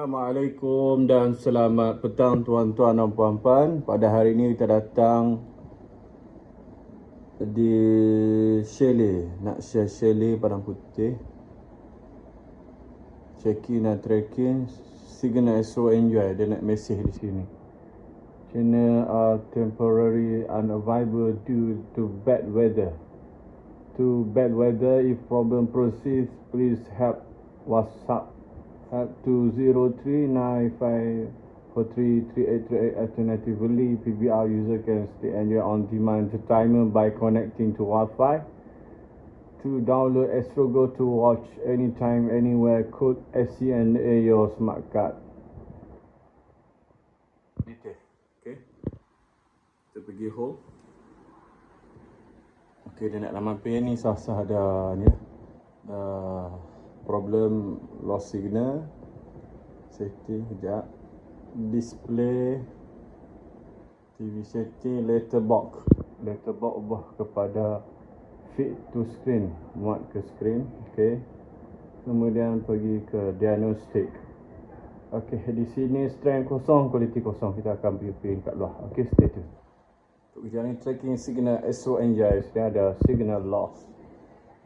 Assalamualaikum dan selamat petang tuan-tuan dan puan-puan. Pada hari ini kita datang di chalet, nak share chalet Padang Putih. Check-in dan tracking, signal Astro Enjoy, dia nak mesej di sini. China are temporary unavailable due to bad weather. To bad weather, if problem persists, please help WhatsApp at 203-9543-3838. Alternatively, PBR user can stay enjoy on-demand entertainment by connecting to Wi-Fi. To download Astro Go to watch anytime, anywhere, code SCNA your smart card. Detail, okay. Kita pergi home. Okay, dia nak laman pay ni sah-sah ada ni. Uh, problem lost signal setting kejap display TV setting letterbox. Letterbox ubah kepada fit to screen muat ke screen okey. Kemudian pergi ke diagnostic okey di sini strength kosong quality kosong. Kita akan pergi print kat luar. Okey stay tune untuk berjalan tracking signal SO Engine sini ada signal loss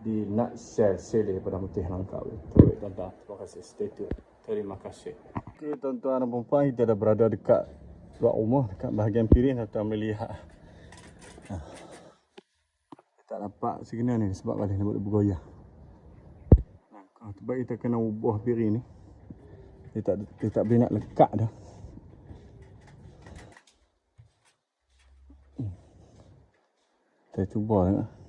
di Nutshell Sele pada Putih Langkawi. Terima tuan-tuan. Terima kasih. Stay tune. Terima kasih. Okey tuan-tuan dan puan kita dah berada dekat luar rumah dekat bahagian piring tuan melihat. Ha. Tak dapat signal ni sebab balik nak bergoyah. Nah, terbaik kita kena ubah piring ni. Dia tak dia tak boleh nak lekat dah. Hmm. Kita cuba tengok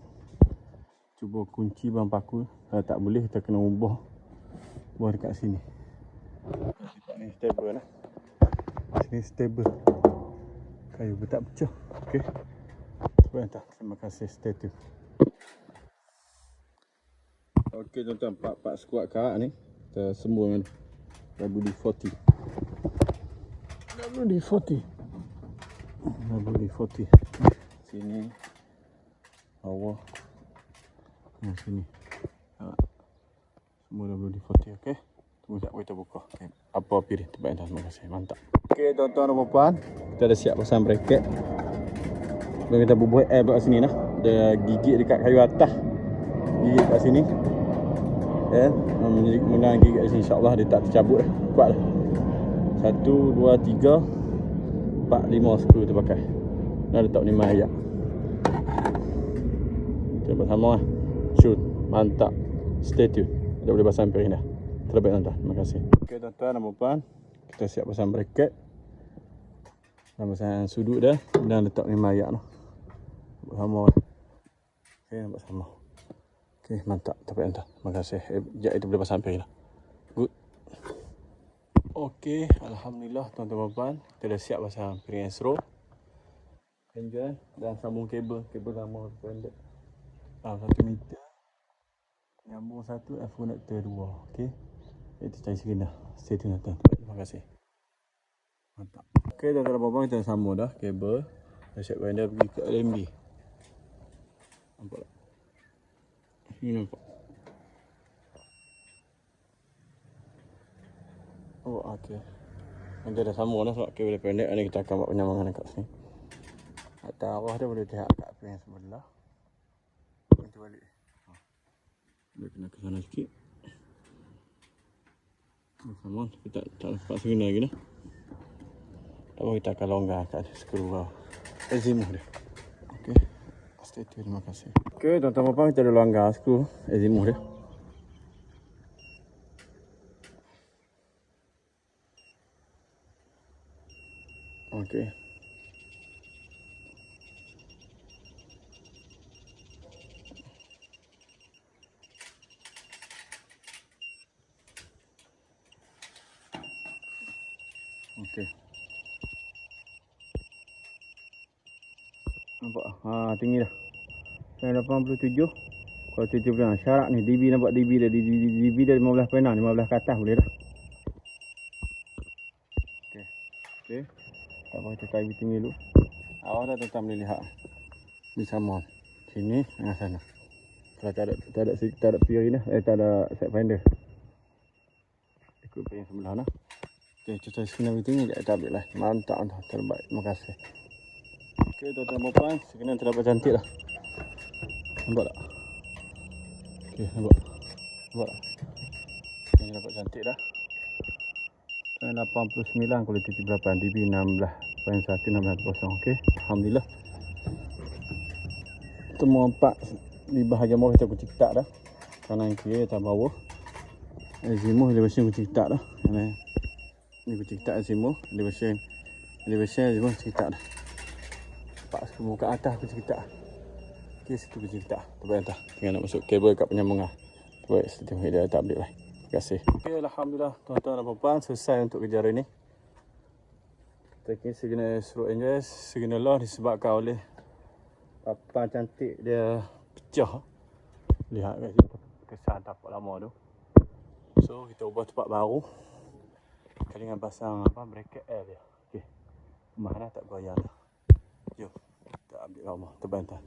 cuba kunci bang paku. Kalau tak boleh kita kena ubah. Ubah dekat sini. Ni stable lah. Sini stable. Kayu tak pecah. Ok Terima terima kasih stay tune ok tuan-tuan. Part-part squat kak ni kita semua dengan WD-40 WD-40 WD-40 sini bawah Nah, sini. Semua dah boleh di foto, okey. Tunggu sekejap kita buka. Okay. Apa pilih tempat yang terima kasih. Mantap. Okey, tuan-tuan dan puan kita dah siap pasang bracket. Kita kita bubuh air kat sini nah. Dia gigit dekat kayu atas. Gigit kat sini. Ya, yeah. mula gigit kat sini insya-Allah dia tak tercabut dah. Kuat lah. Satu, dua, tiga, empat, lima skru terpakai. Dah letak lima ayat. Kita bersama lah shoot mantap. Stay tune. Dah boleh pasang piring dah terbaik tuan-tuan. Terima kasih. Ok tuan-tuan dan puan. Kita siap pasang bracket. Dan pasang sudut dah. Dan letak ni mayak tu. Nampak sama ok nampak sama. Ok mantap. Terbaik tuan-tuan. Terima kasih. Eh, sekejap itu boleh pasang piring dah good. Ok Alhamdulillah tuan-tuan puan kita dah siap pasang piring Astro engine dan sambung kabel. Kabel lama pendek. Dalam satu meter Nyambung satu F connector dua. Okey. Itu cari sikit dah. Stay tune tuan. Terima kasih. Mantap. Okey, dalam bawang kita sambung dah kabel. Dah siap grinder pergi ke LMB. Nampak tak? Ini nampak. Oh, okey. Nanti dah sambung dah sebab kabel pendek. Ini kita akan buat penyambungan dekat sini. Atas arah dia boleh lihat kat yang sebelah. Kita balik. Dia kena ke sana sikit. Sama, tapi tak, tak dapat segena lagi dah. Tak kita akan longgarkan skru bawah. Azimuh dia. Okey. Stay tune, terima kasih. Okey, tuan-tuan puan kita dah longgar skru azimuh dia. Okey. Okey. Nampak ha tinggi dah. Saya 87. Kalau 70 syarat ni DB nampak DB dah DB dah 15 pena 15 ke atas boleh dah. Okey. Okey. Tak apa kita kayu tinggi dulu. Awak dah tetap boleh lihat. Ni sama. Sini dengan sana. Kalau tak ada tak ada tak ada piring dah. Eh tak ada set finder. Ikut yang sebelah nah. Okay, cuaca screen everything tak tak update lah. Mantap dah, terbaik. Terima kasih. Okay, tuan-tuan dan puan, screen terdapat cantik lah. Nampak tak? Okay, nampak. Nampak tak? Screen nampak cantik dah. 89 kualiti 78 dB 16.1610 okey alhamdulillah semua empat di bahagian bawah kita kucing tak dah kanan kiri atas bawah azimuth elevation kucing tak dah ini ni kucing tak azimuth elevation elevation azimuth kucing tak dah empat muka atas kucing tak okey situ kucing tak terbaik atas tinggal nak masuk kabel kat penyambung lah terbaik tengok dia tak update lah Terima kasih. Okay, Alhamdulillah tuan-tuan dan puan selesai untuk kerja hari ini. Kita kini segena suruh enjoy, segena lah disebabkan oleh papan cantik dia pecah. Lihat kat situ. Kesan tapak lama tu. So, kita ubah tempat baru. Kali dengan pasang apa bracket air dia. Okey. Rumah dah tak goyang dah. Jom. Kita ambil rumah. Terbantar.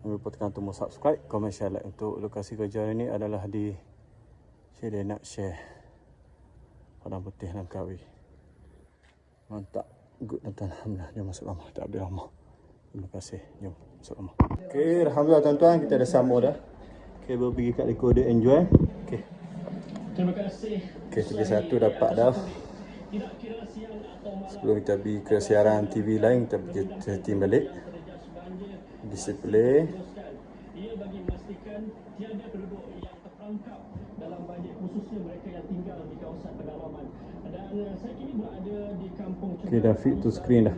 Jangan lupa tekan tombol subscribe, komen, share, like. Untuk lokasi kerja ini adalah di dia nak share Padang putih Langkawi Mantap Good tuan-tuan Alhamdulillah Jom masuk rumah Tak boleh lama Terima kasih Jom masuk rumah Okay Alhamdulillah tuan-tuan Kita ada sama dah Okay baru pergi kat recorder enjoy Okay Terima kasih. Okay tiga satu dapat dah Sebelum kita pergi ke siaran TV lain Kita pergi setting balik Display teruskan. Ia bagi memastikan tiada penduduk yang terperangkap dalam banjir khususnya mereka yang tinggal di kawasan pedalaman. Dan uh, saya kini berada di kampung Okay dah fit to screen dah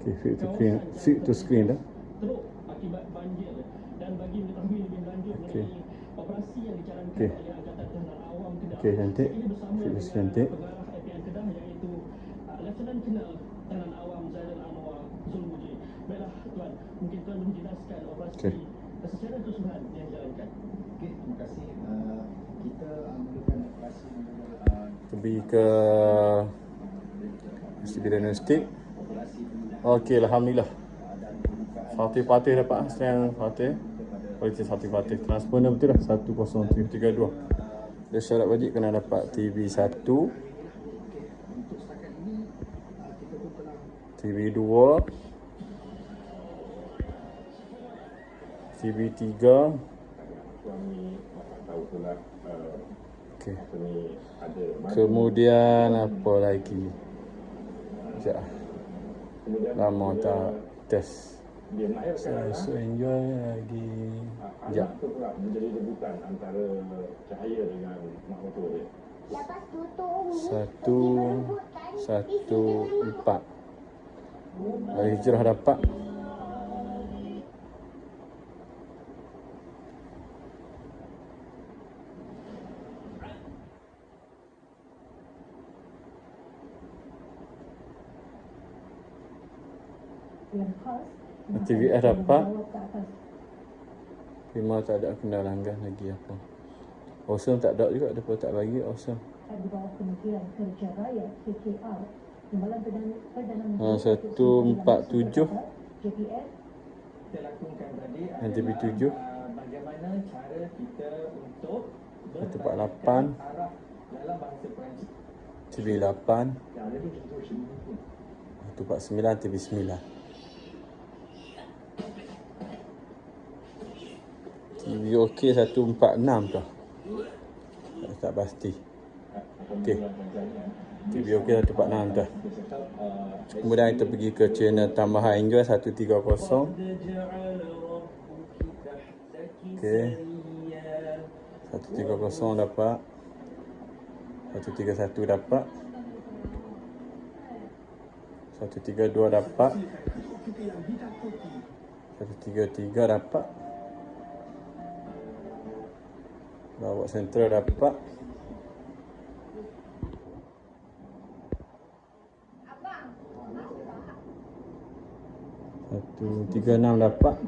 Okay fit to screen Fit to screen dah teruk akibat banjir dan bagi mengetahui lebih lanjut Okey. mengenai operasi yang dijalankan Okey. oleh Angkatan Pertahanan Awam Kedah. Okay cantik bersama dengan screen cantik pengarah APN Kedah iaitu uh, Lieutenant Kenal Tahanan Awam Zainal Anwar Zulmuji. Baiklah tuan, mungkin tuan boleh jelaskan operasi Okey. secara keseluruhan yang dijalankan. Okey, terima kasih. Uh, kita mulakan operasi uh, Pergi ke Mesti diagnostik operasi pemindahan Okey Alhamdulillah uh, Fatih-Fatih dapat Sekarang Fatih Kualiti Fatih-Fatih Transponder betul dah 10332 Dia syarat wajib kena dapat TV 1 untuk setakat ini uh, kita pun telah TV 2 TV 3 suami tak tahu tu lah uh, Okey. Apa ni ada Kemudian apa lagi? Sekejap. Lama tak test dia melahirkan Saya anak so enjoy lagi Ah, Sekejap anak tu pula. Menjadi rebutan antara cahaya dengan mak motor dia. Satu Satu Empat. Dari hijrah dapat TVS dapat Prima tak ada kena langgan lagi apa Awesome tak ada juga Dia tak bagi awesome Ha, satu, empat, tujuh. Yang TV tujuh. uh, bagaimana cara kita untuk Satu, empat, lapan. TV 8 Yang ada contoh sini pun. 149 TV 9 TV OK 146 tu. Tak, pasti. OK 146 tu. Kemudian kita pergi ke channel tambahan Enjoy 130 Okey. 130 dapat. 131 dapat. 132 dapat. 133 dapat Lawak sentral dapat. Satu tiga enam dapat.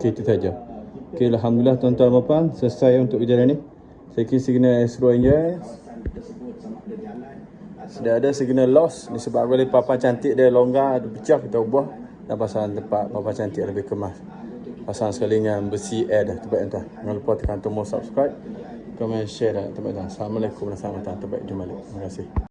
Okey itu saja. Okey Alhamdulillah tuan-tuan dan puan Selesai untuk kejadian ni Saya kira signal Astro Enjoy Sudah ada signal loss Disebabkan oleh papan cantik dia longgar Ada pecah kita ubah. Dan pasang tempat papan cantik lebih kemas Pasang sekali dengan besi air dah Terbaik tuan Jangan lupa tekan tombol subscribe komen, share dan teman-teman. Assalamualaikum warahmatullahi wabarakatuh. Terbaik jumpa balik. Terima kasih.